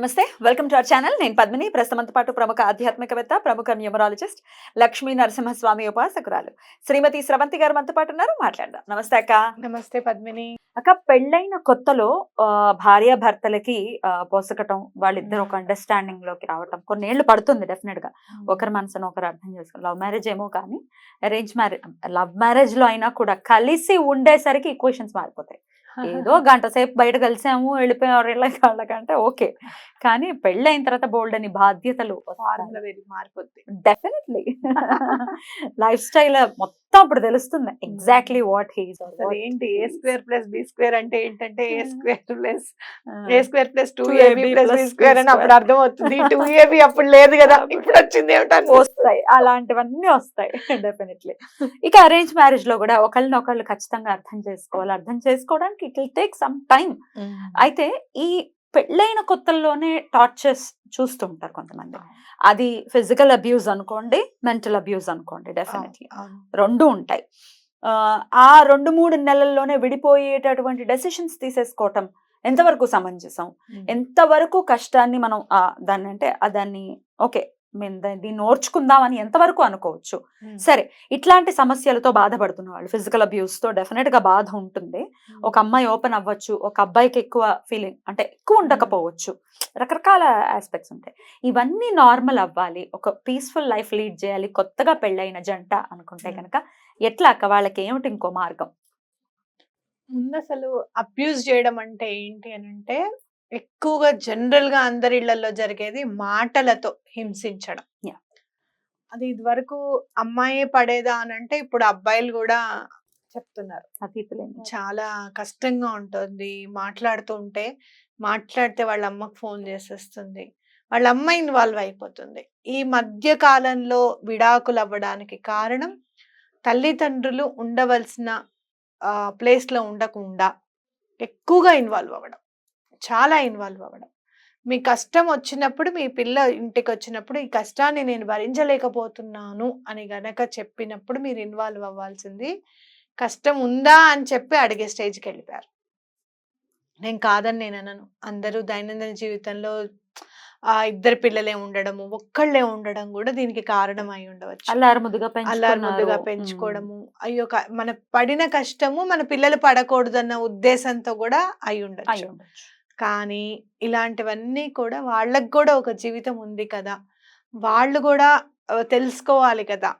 నమస్తే welcome to our channel. నేను పద్మిని. ప్రస్తుతంతో పాటు ప్రముఖ ఆధ్యాత్మికవేత్త ప్రముఖ న్యూమరాలజిస్ట్ లక్ష్మీ నరసింహస్వామి ఉపాసకురాలు శ్రీమతి స్రవంతి గారు మనతో పాటు ఉన్నారు. మాట్లాడదాం. నమస్తే అక్క. నమస్తే పద్మిని. అక్క పెళ్ళైన కొత్తలో ఆ, భార్య భర్తలకి ఆ, పొసగటం వాళ్ళిద్దరు ఒక అండర్స్టాండింగ్లోకి రావటం కొన్నేళ్ళు పడుతుంది డెఫినెట్గా. ఒకరి మనసును ఒకరు అర్థం చేసుకో లవ్ మ్యారేజ్ ఏమో కానీ అరేంజ్ మ్యారేజ్ లవ్ మ్యారేజ్లో అయినా కూడా కలిసి ఉండేసరికి ఈక్వేషన్స్ మారిపోతాయి. ఏదో గంట సేపు బయట కలిసాము వెళ్ళిపోయారు ఇళ్ళ వాళ్ళకంటే ఓకే. కానీ పెళ్ళైన తర్వాత బోల్డ్ అని బాధ్యతలు మారిపోద్ది. డెఫినెట్లీ. లైఫ్ స్టైల్ మొత్తం అప్పుడు తెలుస్తుంది ఎగ్జాక్ట్లీ వాట్ హీస్ ఏంటి? A square plus B square అంటే ఏంటంటే A. Square plus A square plus two 2AB AB plus B square అని అప్పుడు. అర్థం అవుతుంది టూ ఏబి అప్పుడు లేదు కదా. ఇప్పుడు వచ్చింది ఏమిటని వస్తాయి. అలాంటివన్నీ వస్తాయి. డెఫినెట్లీ ఇక అరేంజ్ మ్యారేజ్లో కూడా ఒకళ్ళని ఒకళ్ళు ఖచ్చితంగా అర్థం చేసుకోవాలి. అర్థం చేసుకోవడానికి it will take some time అయితే ఈ పెళ్ళైన కొత్తల్లోనే టార్చర్స్ చూస్తుంటారు కొంతమంది. అది ఫిజికల్ అబ్యూస్ అనుకోండి మెంటల్ అబ్యూస్ అనుకోండి డెఫినెట్లీ. రెండు ఉంటాయి. ఆ, రెండు మూడు నెలల్లోనే విడిపోయేటటువంటి డెసిషన్స్ తీసేసుకోవటం ఎంతవరకు సమంజసం? ఎంతవరకు కష్టాన్ని మనం దాన్ని అంటే దాన్ని ఓకే మేము దీన్ని ఓర్చుకుందామని ఎంతవరకు అనుకోవచ్చు. సరే ఇట్లాంటి సమస్యలతో బాధపడుతున్న వాళ్ళు ఫిజికల్ అబ్యూస్తో డెఫినెట్గా బాధ ఉంటుంది. ఒక అమ్మాయి ఓపెన్ అవ్వచ్చు ఒక అబ్బాయికి ఎక్కువ ఫీలింగ్ అంటే ఎక్కువ ఉండకపోవచ్చు. రకరకాల ఆస్పెక్ట్స్ ఉంటాయి. ఇవన్నీ నార్మల్ అవ్వాలి ఒక పీస్ఫుల్ లైఫ్ లీడ్ చేయాలి కొత్తగా పెళ్ళైన జంట అనుకుంటే. కనుక ఎట్లా అక్క? వాళ్ళకి ఏమిటి ఇంకో మార్గం? ముందు అసలు అబ్యూజ్ చేయడం అంటే ఏంటి అని అంటే ఎక్కువగా జనరల్గా అందరి ఇళ్ళలో జరిగేది మాటలతో హింసించడం. అది ఇదివరకు అమ్మాయి పడేదా అని అంటే ఇప్పుడు అబ్బాయిలు కూడా చెప్తున్నారు. చాలా కష్టంగా ఉంటుంది మాట్లాడుతూ ఉంటే మాట్లాడితే వాళ్ళ అమ్మకు ఫోన్ చేసేస్తుంది. వాళ్ళ అమ్మ ఇన్వాల్వ్ అయిపోతుంది. ఈ మధ్య కాలంలో విడాకులు అవ్వడానికి కారణం తల్లిదండ్రులు ఉండవలసిన ఆ, place లో ఉండకుండా ఎక్కువగా ఇన్వాల్వ్ అవ్వడం. చాలా ఇన్వాల్వ్ అవ్వడం. మీ కష్టం వచ్చినప్పుడు మీ పిల్ల ఇంటికి వచ్చినప్పుడు ఈ కష్టాన్ని నేను భరించలేకపోతున్నాను అని గనక చెప్పినప్పుడు మీరు ఇన్వాల్వ్ అవ్వాల్సింది కష్టం ఉందా అని చెప్పి అడిగే స్టేజ్కి వెళ్ళిపోయారు నేను కాదని నేను అనను. అందరూ దైనందిన జీవితంలో ఆ ఇద్దరు పిల్లలే ఉండడము ఒక్కళ్ళే ఉండడం కూడా దీనికి కారణం అయి ఉండవచ్చు. అల్లారు ముద్దుగా అల్లారు ముద్దుగా. పెంచుకోవడము అయ్యో మన పడిన కష్టము మన పిల్లలు పడకూడదన్న ఉద్దేశంతో కూడా అయి ఉండొచ్చు. కానీ ఇలాంటివన్నీ కూడా వాళ్ళకు కూడా ఒక జీవితం ఉంది కదా! వాళ్ళు కూడా తెలుసుకోవాలి కదా!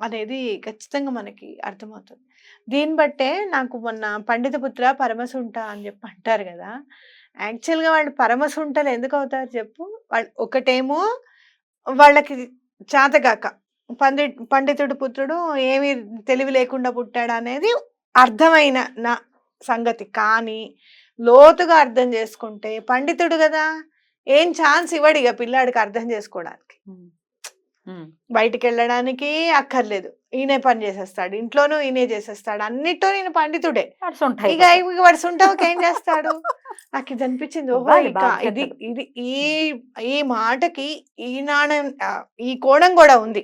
అనేది ఖచ్చితంగా మనకి అర్థమవుతుంది. దీన్ని బట్టే నాకు మొన్న పండిత పుత్ర పరమసుంట అని చెప్పి అంటారు కదా! యాక్చువల్గా వాళ్ళు పరమసుంటలు ఎందుకు అవుతారు చెప్పు? వాళ్ళు ఒకటేమో వాళ్ళకి చేతగాక. పండి పండితుడు పుత్రుడు ఏమీ తెలివి లేకుండా పుట్టాడు అనేది అర్థమైన నా సంగతి. కానీ లోతుగా అర్థం చేసుకుంటే పండితుడు కదా ఏం ఛాన్స్ ఇవ్వడు ఇక పిల్లాడికి అర్థం చేసుకోవడానికి. బయటికి వెళ్ళడానికి అక్కర్లేదు. ఈయనే పని చేసేస్తాడు ఇంట్లోనూ ఈయనే చేసేస్తాడు అన్నిట్లో ఈయన పండితుడే. ఇక ఇక వాడు సుంటావుకి ఏం చేస్తాడు? నాకు ఇది అనిపించింది ఓహో ఇక ఇది. ఇది ఈ ఈ మాటకి ఈ నాణం ఆ, ఈ కోణం కూడా ఉంది.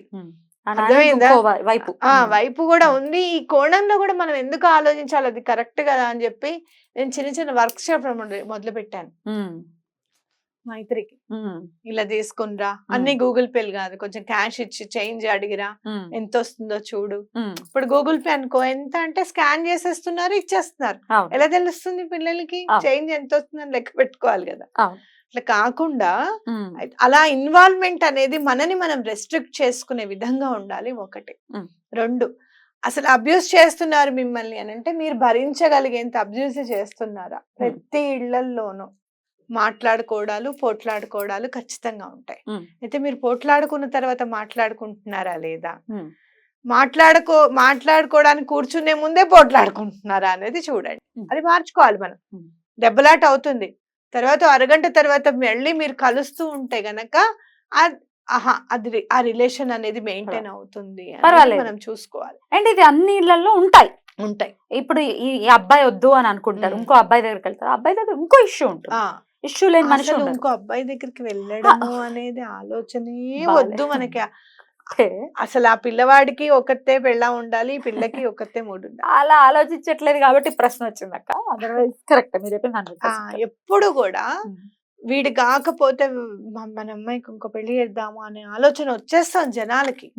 వైపు. వైపు కూడా. ఉంది ఈ కోణంలో కూడా మనం ఎందుకు ఆలోచించాలి అది కరెక్ట్ కదా అని చెప్పి నేను చిన్న చిన్న వర్క్ షాప్ మొదలు పెట్టాను. మైత్రికి. ఇలా తీసుకునిరా అన్ని గూగుల్ పేలు కాదు కొంచెం క్యాష్ ఇచ్చి చేంజ్ అడిగిరా. ఎంత వస్తుందో చూడు. ఇప్పుడు గూగుల్ పే అనుకో ఎంత అంటే స్కాన్ చేసేస్తున్నారు ఇచ్చేస్తున్నారు. ఎలా తెలుస్తుంది పిల్లలకి. చేంజ్ ఎంత వస్తుందని లెక్క పెట్టుకోవాలి కదా అట్లా కాకుండా అలా ఇన్వాల్వ్మెంట్ అనేది మనని మనం రెస్ట్రిక్ట్ చేసుకునే విధంగా ఉండాలి ఒకటి. రెండు అసలు అబ్యూస్ చేస్తున్నారు మిమ్మల్ని అని అంటే మీరు భరించగలిగేంత అబ్యూస్ చేస్తున్నారా ప్రతి ఇళ్ళల్లోనూ మాట్లాడుకోవడాలు పోట్లాడుకోవడాలు ఖచ్చితంగా ఉంటాయి. అయితే మీరు పోట్లాడుకున్న తర్వాత మాట్లాడుకుంటున్నారా లేదా. మాట్లాడుకో మాట్లాడుకోవడానికి కూర్చునే ముందే పోట్లాడుకుంటున్నారా అనేది చూడండి. అది మార్చుకోవాలి మనం. దెబ్బలాట అవుతుంది తర్వాత అరగంట తర్వాత మళ్ళీ మీరు కలుస్తూ ఉంటే గనక ఆహా అది ఆ రిలేషన్ అనేది మెయింటైన్ అవుతుంది. మనం చూసుకోవాలి అండ్ ఇది అన్ని ఇళ్ళలో ఉంటాయి ఉంటాయి ఇప్పుడు ఈ అబ్బాయి వద్దు అని అనుకుంటారు. ఇంకో అబ్బాయి దగ్గరికి వెళ్తారు అబ్బాయి దగ్గర ఇంకో ఇష్యూ ఉంటుంది ఇష్యూ లేని మనిషి ఇంకో అబ్బాయి దగ్గరికి వెళ్ళడము అనేది ఆలోచనే. వద్దు మనకి. అసలు ఆ పిల్లవాడికి ఒకతే పెళ్ళ ఉండాలి పిల్లకి ఒకతే మూడు ఉండాలి అలా ఆలోచించట్లేదు కాబట్టి ప్రశ్న వచ్చింది అక్క అదర్వైజ్ కరెక్ట్ మీరు ఎప్పుడు కూడా వీడి కాకపోతే మన అమ్మాయికి ఇంకో పెళ్ళి చేద్దాము అనే ఆలోచన వచ్చేస్తాం జనాలకి.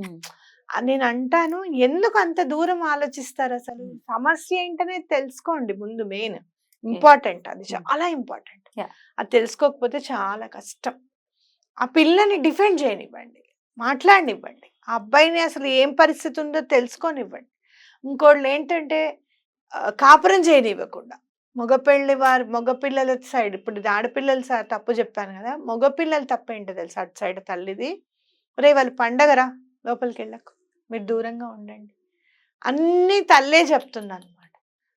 ఆ, నేను అంటాను ఎందుకు అంత దూరం ఆలోచిస్తారు అసలు? Hmm. సమస్య ఏంటనే తెలుసుకోండి ముందు మెయిన్. ఇంపార్టెంట్ అది Hmm. చాలా ఇంపార్టెంట్. అది తెలుసుకోకపోతే చాలా కష్టం. ఆ పిల్లని డిఫెండ్ చేయనివ్వండి. మాట్లాడనివ్వండి. ఆ అబ్బాయిని అసలు ఏం పరిస్థితి ఉందో తెలుసుకోనివ్వండి. ఇంకోళ్ళు ఏంటంటే కాపురం చేయనివ్వకుండా. మగపిల్లి వారి మగపిల్లల సైడ్ ఇప్పుడు ఆడపిల్లల తప్పు చెప్పాను కదా మగపిల్లల తప్పు ఏంటో తెలుసు అటు సైడ్ తల్లిది? రే వాళ్ళు పండగరా లోపలికి వెళ్ళకు మీరు దూరంగా ఉండండి. అన్ని తల్లే చెప్తుంది అనమాట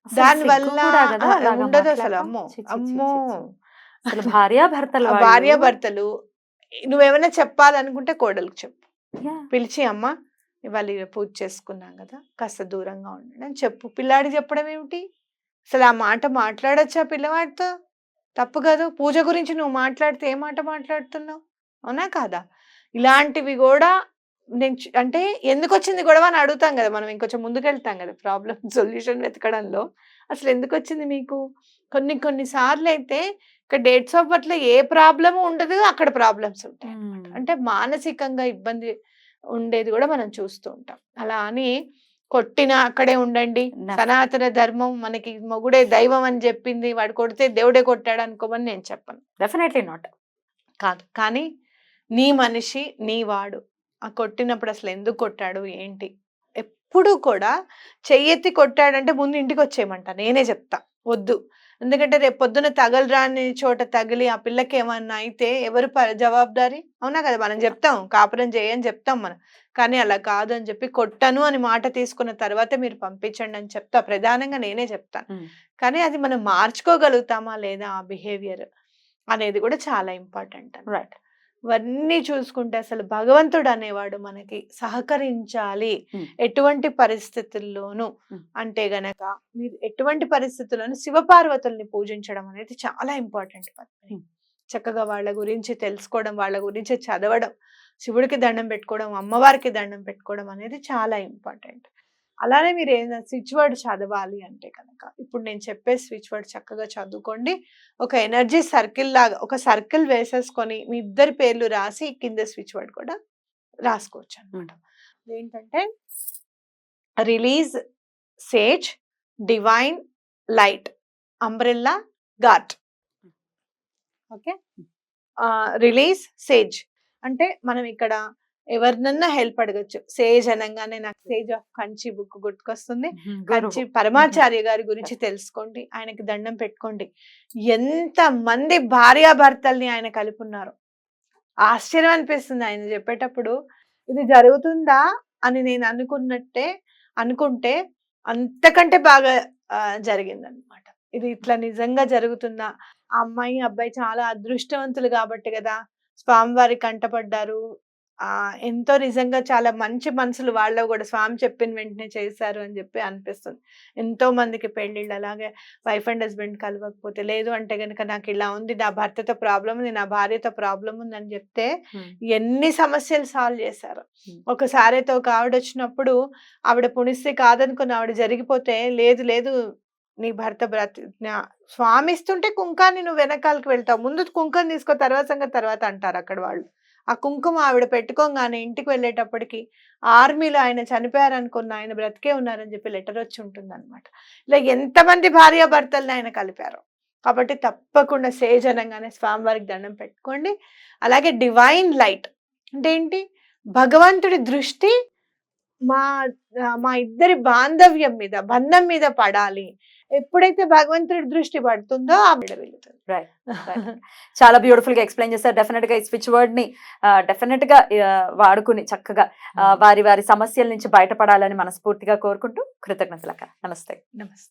అసలు దాని సిగ్గు వల్ల కూడా కదా ఆ, అలాగా ఉండదు అసలు? అమ్మో అమ్మో. భార్యాభర్తలు భార్యాభర్తలు నువ్వేమైనా చెప్పాలనుకుంటే కోడలికి చెప్పు. పిలిచి అమ్మ ఇవాళ పూజ చేసుకున్నాం కదా కాస్త దూరంగా ఉండండి అని చెప్పు. పిల్లాడి చెప్పడం ఏమిటి? అసలు ఆ మాట మాట్లాడొచ్చా పిల్లవాడితో? తప్పు కాదు. పూజ గురించి నువ్వు మాట్లాడితే ఏ మాట మాట్లాడుతున్నావు? అవునా కాదా? ఇలాంటివి కూడా నేను అంటే ఎందుకు వచ్చింది గొడవ అని అడుగుతాం కదా మనం. ఇంకొంచెం ముందుకెళ్తాం కదా ప్రాబ్లం సొల్యూషన్ వెతకడంలో. అసలు ఎందుకు వచ్చింది మీకు? కొన్ని కొన్ని సార్లు అయితే ఇక్కడ డేట్స్ ఆఫ్ బర్త్లో ఏ ప్రాబ్లము ఉండదు అక్కడ ప్రాబ్లమ్స్ ఉంటాయి. అంటే మానసికంగా ఇబ్బంది ఉండేది కూడా మనం చూస్తూ ఉంటాం. అలా అని కొట్టిన అక్కడే ఉండండి. సనాతన ధర్మం మనకి మొగుడే దైవం అని చెప్పింది వాడు కొడితే దేవుడే కొట్టాడు అనుకోమని నేను చెప్పను. Definitely not. కాదు. కానీ నీ మనిషి నీ వాడు ఆ కొట్టినప్పుడు అసలు ఎందుకు కొట్టాడు ఏంటి? ఎప్పుడు కూడా చెయ్యెత్తి కొట్టాడంటే ముందు ఇంటికి వచ్చేయమంట నేనే చెప్తా. వద్దు. ఎందుకంటే రేపు పొద్దున తగలరాని చోట తగిలి ఆ పిల్లకి ఏమన్నా అయితే ఎవరు జవాబుదారీ? అవునా కదా? మనం చెప్తాం కాపురం చేయని చెప్తాం మనం. కానీ అలా కాదు అని చెప్పి కొట్టను అని మాట తీసుకున్న తర్వాత మీరు పంపించండి అని చెప్తా. ప్రధానంగా నేనే చెప్తాను. కానీ అది మనం మార్చుకోగలుగుతామా లేదా ఆ బిహేవియర్ అనేది కూడా చాలా ఇంపార్టెంట్ రైట్ ఇవన్నీ చూసుకుంటే అసలు భగవంతుడు అనేవాడు మనకి సహకరించాలి. ఎటువంటి పరిస్థితుల్లోనూ. అంటే గనక మీరు ఎటువంటి పరిస్థితుల్లోనూ శివపార్వతుల్ని పూజించడం అనేది చాలా ఇంపార్టెంట్ Hmm. చక్కగా వాళ్ళ గురించి తెలుసుకోవడం వాళ్ళ గురించి చదవడం శివుడికి దండం పెట్టుకోవడం అమ్మవారికి దండం పెట్టుకోవడం అనేది చాలా ఇంపార్టెంట్ అలానే మీరు ఏదైనా స్విచ్ వర్డ్ చదవాలి అంటే కనుక ఇప్పుడు నేను చెప్పే స్విచ్ వర్డ్ చక్కగా చదువుకోండి. ఒక ఎనర్జీ సర్కిల్ లాగా ఒక సర్కిల్ వేసేసుకొని మీ ఇద్దరి పేర్లు రాసి కింద స్విచ్ వర్డ్ కూడా రాసుకోవచ్చు అనమాట ఏంటంటే release sage divine light umbrella got okay? Release sage అంటే మనం ఇక్కడ ఎవరినన్నా హెల్ప్ అడగచ్చు. సేజ్ అనగానే నాకు సేజ్ ఆఫ్ కంచి బుక్ గుర్తుకొస్తుంది. కంచి పరమాచార్య గారి గురించి తెలుసుకోండి. ఆయనకి దండం పెట్టుకోండి. ఎంత మంది భార్యాభర్తల్ని ఆయన కలుపున్నారు. ఆశ్చర్యం అనిపిస్తుంది ఆయన చెప్పేటప్పుడు. ఇది జరుగుతుందా అని నేను అనుకున్నట్టే అనుకుంటే అంతకంటే బాగా జరిగిందనమాట ఇది ఇట్లా నిజంగా జరుగుతుందా? ఆ అమ్మాయి అబ్బాయి చాలా అదృష్టవంతులు కాబట్టి కదా స్వామివారి కంటపడ్డారు. ఎంతో నిజంగా చాలా మంచి మనసులు వాళ్ళ కూడా స్వామి చెప్పిన వెంటనే చేశారు అని చెప్పి అనిపిస్తుంది. ఎంతో మందికి పెళ్ళిళ్ళు అలాగే వైఫ్ అండ్ హస్బెండ్ కలవకపోతే లేదు అంటే గనుక నాకు ఇలా ఉంది నా భర్తతో ప్రాబ్లం ఉంది నా భార్యతో ప్రాబ్లం ఉంది అని చెప్తే ఎన్ని సమస్యలు సాల్వ్ చేశారు. ఒకసారి ఒక ఆవిడ వచ్చినప్పుడు ఆవిడ పుణిస్తే కాదనుకుని ఆవిడ జరిగిపోతే లేదు లేదు నీ భర్త బ్రతి నా- స్వామి ఇస్తుంటే కుంకాన్ని నువ్వు వెనకాలకి వెళ్తావు ముందు కుంకం తీసుకో తర్వాత సంగతి తర్వాత అంటారు అక్కడ వాళ్ళు. ఆ కుంకుమ ఆవిడ పెట్టుకోగానే ఇంటికి వెళ్ళేటప్పటికి ఆర్మీలో ఆయన చనిపోయారనుకున్న ఆయన బ్రతికే ఉన్నారని చెప్పి లెటర్ వచ్చి ఉంటుంది అనమాట ఇలా ఎంతమంది భార్యాభర్తల్ని ఆయన కలిపారు. కాబట్టి తప్పకుండా సేజ్ అనగానే స్వామివారికి దండం పెట్టుకోండి. అలాగే డివైన్ లైట్ అంటే ఏంటి? భగవంతుడి దృష్టి మా మా ఇద్దరి బాంధవ్యం మీద బంధం మీద పడాలి. ఎప్పుడైతే భగవంతుడి దృష్టి పడుతుందో ఆ బిడ్డ వెళ్తుంది చాలా బ్యూటిఫుల్గా ఎక్స్ప్లెయిన్ చేశారు. డెఫినెట్గా ఈ స్విచ్ వర్డ్ని డెఫినెట్గా వాడుకుని చక్కగా ఆ, వారి వారి సమస్యల నుంచి బయటపడాలని మనస్ఫూర్తిగా కోరుకుంటూ కృతజ్ఞతలక నమస్తే. నమస్తే.